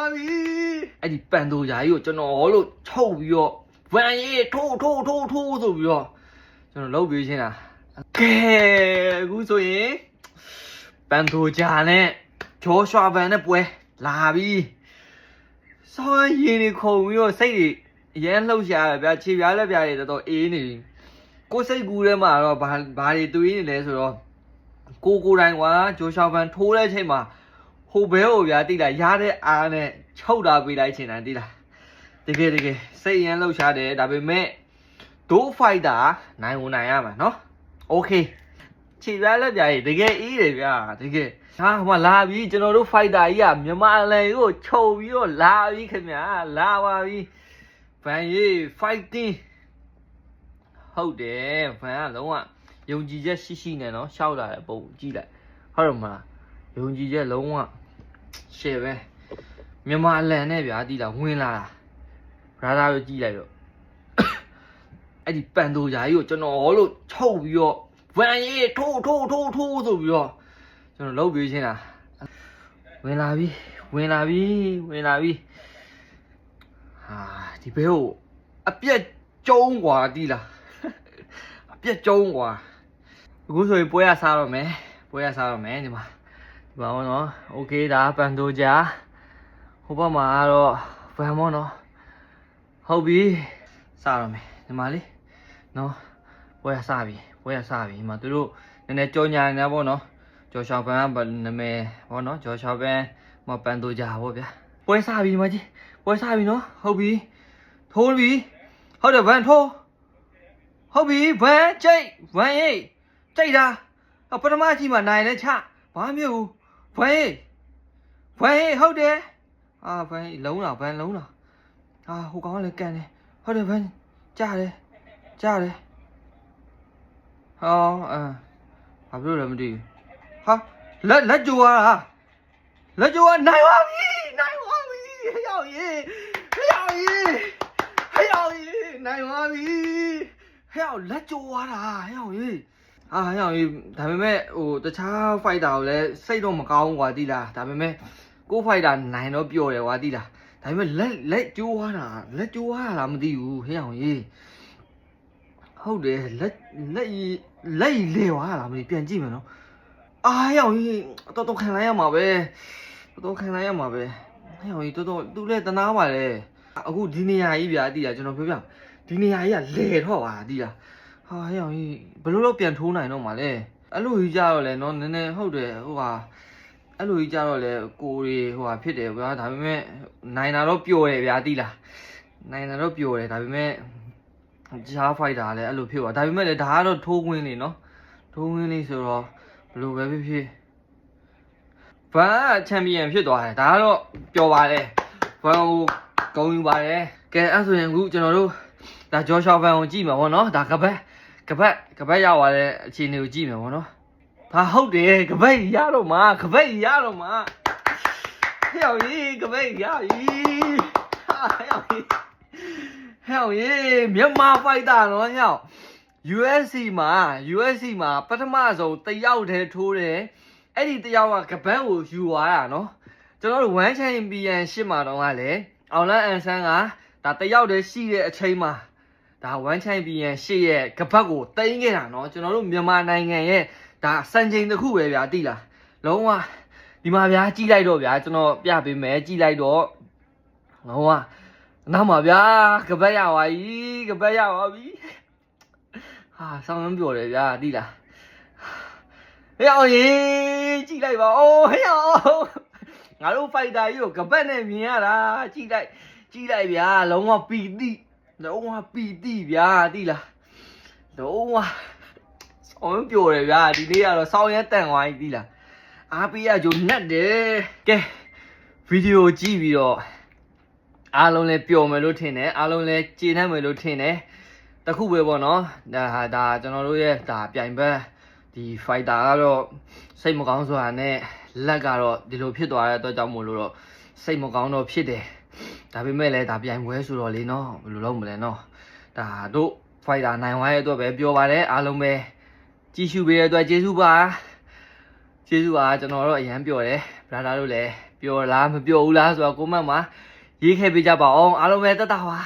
သွားပြီအဲ့ဒီပန်တိုဂျာကြီးကိုကျွန်တော်လို့ချုပ်ပြီးတော့ဗန်ရေးထိုးထိုးထိုးထိုးဆိုပြီးတော့ကျွန်တော်လုပ်ပြီးရှင်းတာကဲအခုဆိုရင်ပန်တိုဂျာနဲ့ဂျော်ရှွာဗန်နဲ့ပွဲလာပြီစောင်းရင်နေခုံပြီးတော့စိတ်တွေအရန်လှုပ်ရှားတယ်ဗျာခြေပြားလက်ပြားတွေတော်တော်အေးနေပြီကိုယ်စိတ်ကူးထဲမှာတော့ဘာဘာတွေတွေးနေလဲဆိုတော့ကိုကိုတိုင်ကွာဂျိုရှောင်းပန်ထိုးတဲ့အချိန်မှာ ဟိုဘဲကိုဗျာတိလိုက်ရတဲ့အားနဲ့ချုပ်တာပေးလိုက်ချင်တာတိလားတကယ်တကယ်စိတ်ရမ်းလှုပ်ရှားတယ်ဒါပေမဲ့ဒိုးဖိုက်တာနိုင်ဝင်နိုင်ရမှာနော်โอเคခြေပြားလက်ပြားကြီးတကယ်အေးတယ်ဗျာတကယ်ဟာဟိုမှာလာပြီကျွန်တော်တို့ဖိုက်တာကြီးကမြန်မာအလယ်ကိုချုပ်ပြီးတော့လာပြီခင်ဗျာလာပါပြီဗန်ရေး fighting ဟုတ်တယ်ဗန်ကလုံးဝ ယုံကြည်ချက်ရှိရှိနဲ့နော်ရှောက်လာတဲ့ပုံကြည့်လိုက်ဟုတ်တယ်မလားယုံကြည်ချက်လုံးဝ ရှယ်ပဲမြန်မာအလန်နဲ့ဗျာတိလာဝင်လာတာဘရာသာကိုကြည့်လိုက်တော့ အဲ့ဒီပန်တိုဂျာကြီးကိုကျွန်တော်လို့ချုပ်ပြီးတော့ဗန်ရေးထိုးထိုးထိုးထိုးဆိုပြီးတော့ကျွန်တော်လုပ်ပြီးရှင်းတာဝင်လာပြီဝင်လာပြီဝင်လာပြီဟာဒီဘဲကိုအပြက်ကျုံးกว่าတိလာ အပြက်ကျုံးกว่า အခုဆိုရင်ပွဲရစားတော့မယ်ပွဲရစားတော့မယ်ဒီမှာ ဒီမှာပေါ့နော်โอเคဒါပန်တိုဂျာဟိုဘက်မှာကတော့ဗန်မောနော်ဟုတ်ပြီစားတော့မယ်ဒီမှာလေနော်ပွဲရစားပြီပွဲရစားပြီဒီမှာသူတို့နည်းနည်းကြောညာနေပေါ့နော်ကျော်ရှောင်းပန်ကနာမည်ပေါ့နော်ကျော်ရှောင်းပန်မပန်တိုဂျာပေါ့ဗျာပွဲစားပြီဒီမှာကြီးပွဲစားပြီနော်ဟုတ်ပြီထိုးပြီဟုတ်တယ်ဗန်ထိုးဟုတ်ပြီဗန်ကျိတ်ဗန်ရေး ကြိတ်တာအပထမကြီးမှာနိုင်လဲချဘာမှမ ဖြစ်ဘူးဘွဲဘွဲဟုတ်တယ်အာဘွဲလုံးတာဘန်လုံးတာအာဟိုကောင်ကလည်းကန်တယ်ဟုတ်တယ်ဘန်ကြားတယ်ကြားတယ်ဟောအာဘာပြောလဲမသိဘူးဟာလက်လက်ကြွားတာလက်ကြွားနိုင်ပါပြီနိုင်ပါပြီဟေ့ရောက်ရေးဟေ့ရောက်ရေးဟေ့ရောက်ရေးနိုင်ပါပြီဟေ့ရောက်လက်ကြွားတာဟေ့ရောက်ရေး အာဟောင်ကြီးဒါပေမဲ့ဟိုတခြား fighter ကိုလည်းစိတ်တော့မကောင်းဘူးကွာတိလားဒါပေမဲ့ကို fighter နိုင်တော့ပျော်တယ်ကွာတိလားဒါပေမဲ့လက်လက်ကျိုးသွားတာလက်ကျိုးသွားတာလားမသိဘူးဟေ့အောင်ကြီးဟုတ်တယ်လက်လက်ရည်လက်ရည်လဲသွားတာလားမသိပြန်ကြည့်မယ်နော်အာဟေ့အောင်ကြီးတော်တော်ခံလိုက်ရမှာပဲတော်တော်ခံလိုက်ရမှာပဲဟေ့အောင်ကြီးတော်တော်သူလည်းတနာပါလေအခုဒီနေရာကြီးဗျာတိလားကျွန်တော်ပြောပြမယ်ဒီနေရာကြီးကလဲတော့ပါတိလား ဟာဟဲ့အောင်ကြီးဘယ်လိုတော့ပြန်ထိုးနိုင်တော့မှာလဲအဲ့လိုကြီးကြတော့လဲနော်နည်းနည်းဟုတ်တယ်ဟိုဟာအဲ့လိုကြီးကြတော့လဲကိုရီဟိုဟာဖြစ်တယ်ဗျာဒါပေမဲ့နိုင်တာတော့ပျော်တယ်ဗျာတိလားနိုင်တာတော့ပျော်တယ်ဒါပေမဲ့ဂျားဖိုက်တာလည်းအဲ့လိုဖြစ်သွားဒါပေမဲ့လည်းဒါကတော့ထိုးခွင်းနေနော်ထိုးခွင်းနေဆိုတော့ဘယ်လိုပဲဖြစ်ဖြစ်ဘာချန်ပီယံဖြစ်သွားတယ်ဒါကတော့ပျော်ပါတယ်ဘာကိုဂုဏ်ယူပါတယ်ကဲအဲ့ဆိုရင်အခုကျွန်တော်တို့ဒါဂျော်ရှော်ဗန်ကိုကြည့်မှာဗောနော်ဒါကပတ် ကပတ်ကပတ်ရောက်သွားတဲ့အခြေအနေကိုကြည့်မယ်ဗောနော်။ဘာဟုတ်တယ်ကပတ်ရတော့မှာကပတ်ရတော့မှာဟဲ့အောင်ကြီးကပတ်ရပြီဟာဟဲ့အောင်ကြီးဟဲ့အောင်ကြီးမြန်မာဖိုက်တာနော်ဟဲ့အောင် USC မှာ USC မှာပထမဆုံးတယောက်တည်းထိုးတယ်အဲ့ဒီတယောက်ကကပတ်ကိုယူသွားတာနော်ကျွန်တော်တို့1 champion ရှစ်မှာတော့ကလည်းအောင်လန်းအန်ဆန်းကဒါတယောက်တည်းရှိတဲ့အချိန်မှာ ဒါ1 champion ရှေ့ရဲ့ကပတ်ကိုတိမ့်ခဲ့တာเนาะကျွန်တော်တို့မြန်မာနိုင်ငံရဲ့ဒါစံချိန်တစ်ခုပဲဗျာတိလားလုံးဝဒီမှာဗျာကြည့်လိုက်တော့ဗျာကျွန်တော်ပြပေးမယ်ကြည့်လိုက်တော့လုံးဝနောက်မှာဗျာကပတ်ရပါပြီကပတ်ရပါပြီဟာဆောင်းမပြောတယ်ဗျာတိလားဟဲ့အောင်ကြီးကြည့်လိုက်ပါအိုးဟဲ့အောင်ငါတို့ဖိုက်တာကြီးကိုကပတ်နဲ့မြင်ရတာကြည့်လိုက်ကြည့်လိုက်ဗျာလုံးဝပီတိ လုံးဝပီတိဗျာတိလားလုံးဝဆောင်းပျော်တယ်ဗျာဒီနေ့ကတော့ဆောင်းရဲတန်သွားပြီတိလားအားပေးရကြုံနဲ့တယ်ကဲဗီဒီယိုကြည့်ပြီးတော့အားလုံးလည်းပျော်မယ်လို့ထင်တယ်အားလုံးလည်းကျေနပ်မယ်လို့ထင်တယ်တခုပဲပေါ့နော်ဒါဟာဒါကျွန်တော်တို့ရဲ့ဒါပြိုင်ဘက်ဒီ fighter ကတော့စိတ်မကောင်းဆိုတာနဲ့လက်ကတော့ဒီလိုဖြစ်သွားတဲ့အတွက်ကြောင့်မို့လို့တော့စိတ်မကောင်းတော့ဖြစ်တယ် ဒါပေမဲ့လည်းဒါပြိုင်ပွဲဆိုတော့လေနော်ဘယ်လိုလုပ်မလဲနော်ဒါတို့ fighter နိုင်ဝိုင်းရဲ့အတွက်ပဲပြောပါတယ်အားလုံးပဲကြည့်ရှုပေးတဲ့အတွက်ကျေးဇူးပါကျေးဇူးပါကျွန်တော်တို့အရန်ပြောတယ် brother တို့လည်းပျော်လားမပျော်ဘူးလားဆိုတော့ comment မှာရေးခဲ့ပေးကြပါအောင်အားလုံးပဲတက်တာပါ